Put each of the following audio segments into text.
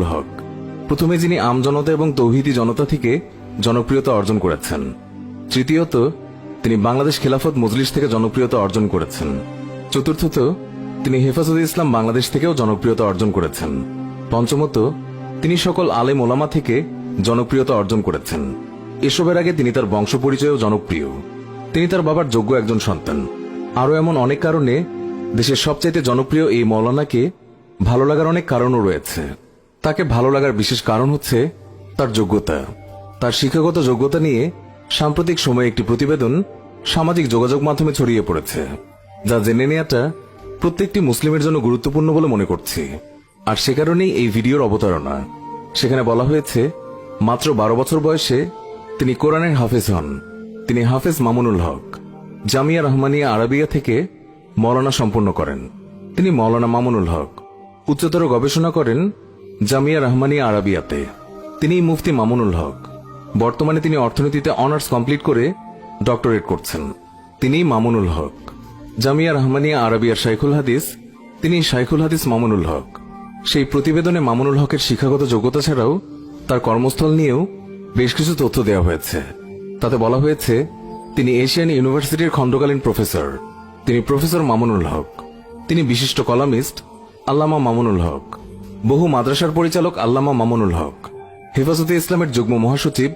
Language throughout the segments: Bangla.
মামুনুল হক, প্রথমে যিনি আমজনতা এবং তৌহিদি জনতা থেকে জনপ্রিয়তা অর্জন করেছেন। তৃতীয়ত, তিনি বাংলাদেশ খেলাফত মজলিস থেকে জনপ্রিয়তা অর্জন করেছেন। চতুর্থত, তিনি হেফাজতে ইসলাম বাংলাদেশ থেকেও জনপ্রিয়তা অর্জন করেছেন। পঞ্চমত, তিনি সকল আলেম ওলামা থেকে জনপ্রিয়তা অর্জন করেছেন। এসবের আগে তিনি তার বংশ পরিচয়েও জনপ্রিয়। তিনি তার বাবার যোগ্য একজন সন্তান। আরও এমন অনেক কারণে দেশের সবচাইতে জনপ্রিয় এই মৌলানাকে ভালো লাগার অনেক কারণও রয়েছে। তাকে ভালো লাগার বিশেষ কারণ হচ্ছে তার যোগ্যতা। তার শিক্ষাগত যোগ্যতা নিয়ে সাম্প্রতিক সময়ে একটি প্রতিবেদন সামাজিক যোগাযোগ মাধ্যমে ছড়িয়ে পড়েছে, যা জেনে নেওয়াটা প্রত্যেকটি মুসলিমের জন্য গুরুত্বপূর্ণ বলে মনে করছি। আর সে কারণেই এই ভিডিওর অবতারণা। সেখানে বলা হয়েছে, মাত্র বারো বছর বয়সে তিনি কোরআনের হাফেজ হন। তিনি হাফেজ মামুনুল হক, জামিয়া রহমানিয়া আরাবিয়া থেকে মৌলানা সম্পন্ন করেন। তিনি মৌলানা মামুনুল হক, উচ্চতর গবেষণা করেন জামিয়া রহমানিয়া আরাবিয়াতে। তিনি মুফতি মামুনুল হক। বর্তমানে তিনি অর্থনীতিতে অনার্স কমপ্লিট করে ডক্টরেট করছেন। তিনি মামুনুল হক। জামিয়া রহমানিয়া আরাবিয়ার শাইখুল হাদিস। তিনি শাইখুল হাদিস মামুনুল হক। সেই প্রতিবেদনে মামুনুল হকের শিক্ষাগত যোগ্যতা ছাড়াও তার কর্মস্থল নিয়েও বেশ কিছু তথ্য দেওয়া হয়েছে। তাতে বলা হয়েছে, তিনি এশিয়ান ইউনিভার্সিটির খণ্ডকালীন প্রফেসর। তিনি প্রফেসর মামুনুল হক। তিনি বিশিষ্ট কলামিস্ট আল্লামা মামুনুল হক। বহু মাদ্রাসার পরিচালক আল্লামা মামুনুল হক। হেফাজতে ইসলামের যুগ্ম মহাসচিব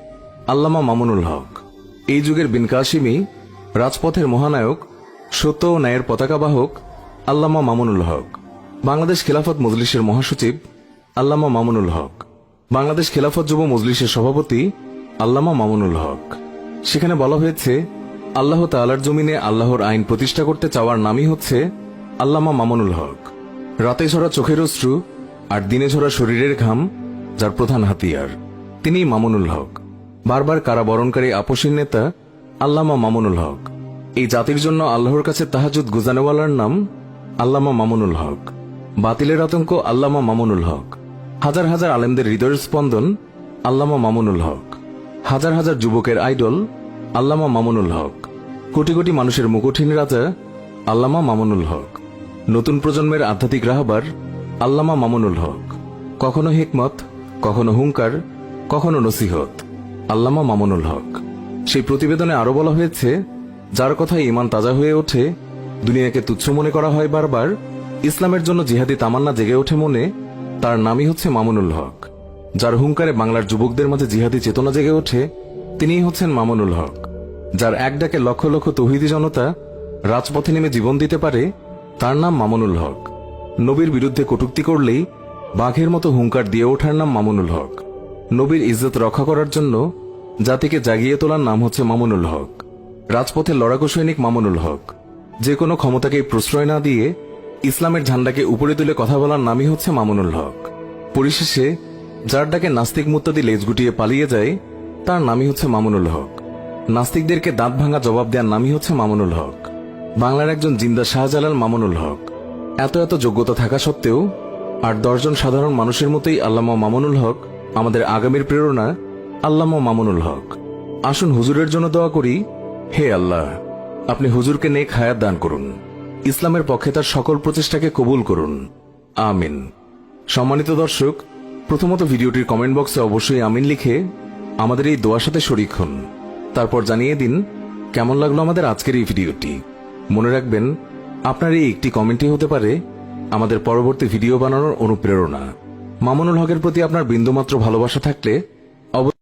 আল্লামা মামুনুল হক। এই যুগের বিন কাশিমি রাজপথের মহানায়ক, সত্য ও ন্যায়ের পতাকাবাহক আল্লামা মামুনুল হক। বাংলাদেশ খেলাফত মজলিসের মহাসচিব আল্লামা মামুনুল হক। বাংলাদেশ খেলাফত যুব মজলিসের সভাপতি আল্লামা মামুনুল হক। সেখানে বলা হয়েছে, আল্লাহ তাআলার জমিনে আল্লাহর আইন প্রতিষ্ঠা করতে চাওয়ার নামই হচ্ছে আল্লামা মামুনুল হক। রাতে ঝরা চোখের অশ্রু আর দিনে ঝরা শরীরের ঘাম, যার প্রধান হাতিয়ার তিনি মামুনুল হক। বারবার কারাবরণকারী আপসীর নেতা আল্লামা মামুনুল হক। এই জাতির জন্য আল্লাহর কাছে তাহাজুদ গুজানেওয়ালার নাম আল্লামা মামুনুল হক। বাতিলের আতঙ্ক আল্লামা মামুনুল হক। হাজার হাজার আলেমদের হৃদয়ের স্পন্দন আল্লামা মামুনুল হক। হাজার হাজার যুবকের আইডল আল্লামা মামুনুল হক। কোটি কোটি মানুষের মুকুঠিন রাজা আল্লামা মামুনুল হক। নতুন প্রজন্মের আধ্যাত্মিক রাহবার আল্লামা মামুনুল হক, কখনো হিকমত, কখনো হুঙ্কার কখনো নসিহত। আল্লামা মামুনুল হক, সেই প্রতিবেদনে আরও বলা হয়েছে, যার কথায় ইমান তাজা হয়ে ওঠে, দুনিয়াকে তুচ্ছ মনে করা হয় বারবার, ইসলামের জন্য জিহাদি তামান্না জেগে ওঠে মনে, তার নামই হচ্ছে মামুনুল হক। যার হুঙ্কারে বাংলার যুবকদের মাঝে জিহাদি চেতনা জেগে ওঠে, তিনিই হচ্ছেন মামুনুল হক, যার এক ডাকে লক্ষ লক্ষ তহিদি জনতা রাজপথে নেমে জীবন দিতে পারে, তার নাম মামুনুল হক। নবীর বিরুদ্ধে কটূক্তি করলেই বাঘের মতো হুঙ্কার দিয়ে ওঠার নাম মামুনুল হক। নবীর ইজ্জত রক্ষা করার জন্য জাতিকে জাগিয়ে তোলার নাম হচ্ছে মামুনুল হক। রাজপথে লড়াকু সৈনিক মামুনুল হক। যে কোনো ক্ষমতাকে প্রশ্রয় না দিয়ে ইসলামের ঝান্ডাকে উপরে তুলে কথা বলার নামই হচ্ছে মামুনুল হক। পরিশেষে যার ডাকে নাস্তিক মুত্তাদি লেজ গুটিয়ে পালিয়ে যায়, তার নামই হচ্ছে মামুনুল হক। নাস্তিকদেরকে দাঁত ভাঙা জবাব দেওয়ার নামই হচ্ছে মামুনুল হক। বাংলার একজন জিন্দা শাহজালাল মামুনুল হক। এত এত যোগ্যতা থাকা সত্ত্বেও আর দশজন সাধারণ মানুষের মতোই আল্লামা মামুনুল হক আমাদের আগামীর প্রেরণা আল্লামা মামুনুল হক। আসুন হুজুরের জন্য দোয়া করি, হে আল্লাহ, আপনি হুজুরকে নেক হায়াত দান করুন। ইসলামের পক্ষে তার সকল প্রচেষ্টাকে কবুল করুন। আমিন। সম্মানিত দর্শক, প্রথমত ভিডিওটির কমেন্ট বক্সে অবশ্যই আমিন লিখে আমাদের এই দোয়ার সাথে শরিক হন। তারপর জানিয়ে দিন, কেমন লাগল আমাদের আজকের এই ভিডিওটি? মনে রাখবেন আপনার এই একটি কমেন্টই হতে পারে, আমাদের পরবর্তী ভিডিও বানানোর অনুপ্রেরণা। মামুনুল হকের প্রতি আপনার বিন্দুমাত্র ভালোবাসা থাকলে